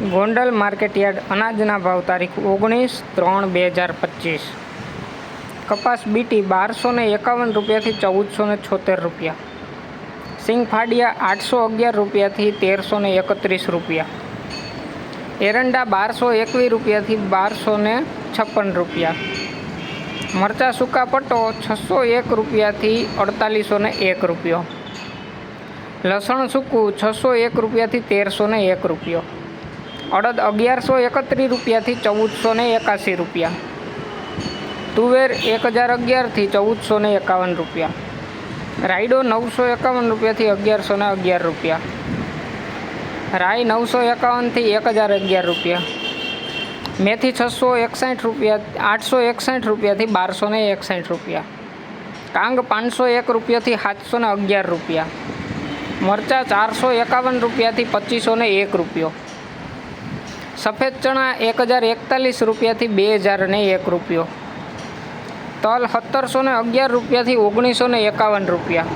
Gondal market yard અનાજના ભાવ તારીખ ઓગણીસ ત્રણ બે હજાર પચીસ. કપાસ બીટી બારસો ને એકાવન રૂપિયાથી ચૌદસો ને છોતેર રૂપિયા. સિંગફાડિયા આઠસો અગિયાર રૂપિયાથી તેરસો ને એકત્રીસ રૂપિયા. એરંડા બારસો એકવીસ રૂપિયાથી બારસો ને છપ્પન રૂપિયા. મરચા સૂકા પટ્ટો છસો એક રૂપિયાથી અડતાલીસો ને એક રૂપિયો. લસણ સૂકું છસો એક રૂપિયાથી તેરસો ને એક રૂપિયો. અડદ અગિયારસો એકત્રીસ રૂપિયાથી ચૌદસો ને એકાસી રૂપિયા. તુવેર એક હજાર અગિયારથી ચૌદસો ને એકાવન રૂપિયા. રાયડો નવસો એકાવન રૂપિયાથી અગિયારસો ને અગિયાર રૂપિયા. રાઈ નવસો એકાવનથી એક હજાર અગિયાર રૂપિયા. મેથી છસો એકસાઠ રૂપિયા, આઠસો એકસાઠ રૂપિયાથી બારસો ને એકસાઠ રૂપિયા. કાંગ પાંચસો એક રૂપિયાથી સાતસો ને અગિયાર રૂપિયા. મરચાં ચારસો એકાવન રૂપિયાથી પચીસો ને એક રૂપિયો. સફેદ ચણા એક હજાર એકતાલીસ રૂપિયાથી બે હજાર ને એક રૂપિયો. તલ સત્તરસો ને અગિયાર રૂપિયાથી ઓગણીસો ને એકાવન રૂપિયા.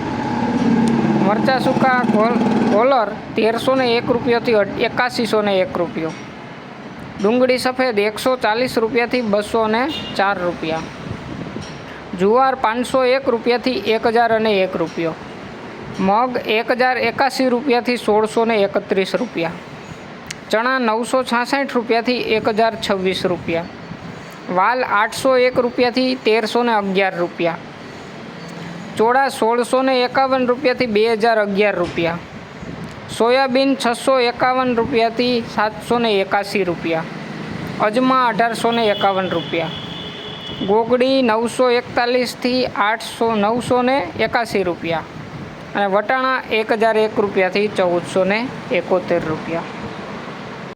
મરચાં સૂકા કોલર તેરસો ને એક રૂપિયાથી એકાસીસો ને એક રૂપિયો. ડુંગળી સફેદ એકસો ચાલીસ રૂપિયાથી બસો ને ચાર રૂપિયા. જુવાર પાંચસો એક રૂપિયાથી એક હજાર અને એક રૂપિયો. મગ એક હજાર એકાસી રૂપિયાથી સોળસો ને એકત્રીસ રૂપિયા. ચણા નવસો છાસઠ રૂપિયાથી એક હજાર છવ્વીસ રૂપિયા. વાલ આઠસો એક રૂપિયાથી તેરસો ને અગિયાર રૂપિયા. ચોળા સોળસો ને એકાવન રૂપિયાથી બે હજાર અગિયાર રૂપિયા. સોયાબીન છસો એકાવન રૂપિયાથી સાતસો ને એકાસી રૂપિયા. અજમા અઢારસો ને એકાવન રૂપિયા. ગોગડી નવસો એકતાલીસથી આઠસો નવસો ને એકાસી રૂપિયા. અને વટાણા એક હજાર એક રૂપિયાથી ચૌદસો ને એકોતેર રૂપિયા.